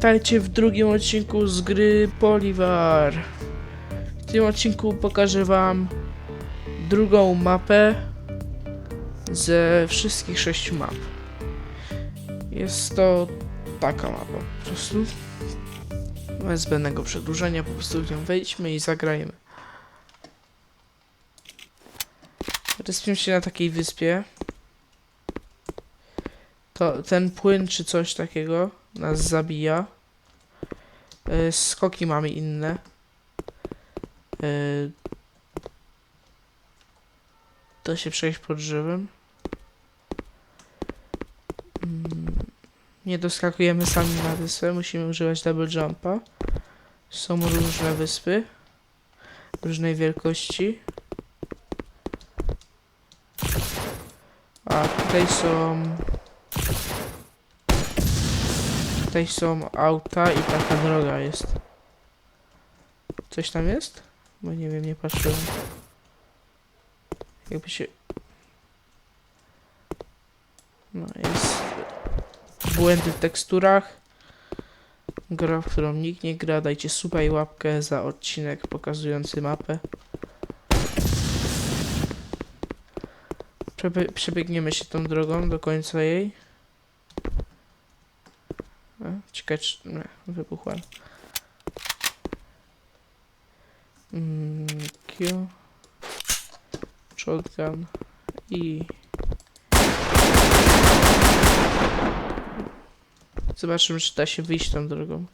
witajcie w drugim odcinku z gry Poliwar. W tym odcinku pokażę wam drugą mapę ze wszystkich sześciu map. Jest to taka mapa po prostu. Bez zbędnego przedłużenia, po prostu w nią wejdźmy i zagrajmy. Respię się na takiej wyspie. To ten płyn czy coś takiego nas zabija. E, skoki mamy inne. E, da się przejść pod drzewem. Mm, Nie doskakujemy sami na wyspę, musimy używać double jumpa. Są różne wyspy. Różnej wielkości. A tutaj są Tutaj są auta i taka droga jest. Coś tam jest? Bo nie wiem, nie patrzyłem. Jakby się... No, jest... Błędy w teksturach. Gra, w którą nikt nie gra. Dajcie suba i łapkę za odcinek pokazujący mapę. Przebie przebiegniemy się tą drogą do końca jej. A, Ciekawe, czy... Nie, wybuchłem. Mm, Q. Shotgun. I... Zobaczymy, czy da się wyjść tą drogą.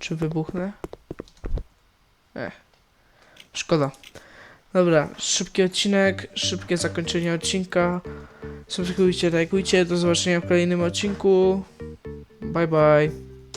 Czy wybuchnę? Ech. Szkoda. Dobra, szybki odcinek, szybkie zakończenie odcinka. Subskrybujcie, lajkujcie. Do zobaczenia w kolejnym odcinku. Bye bye.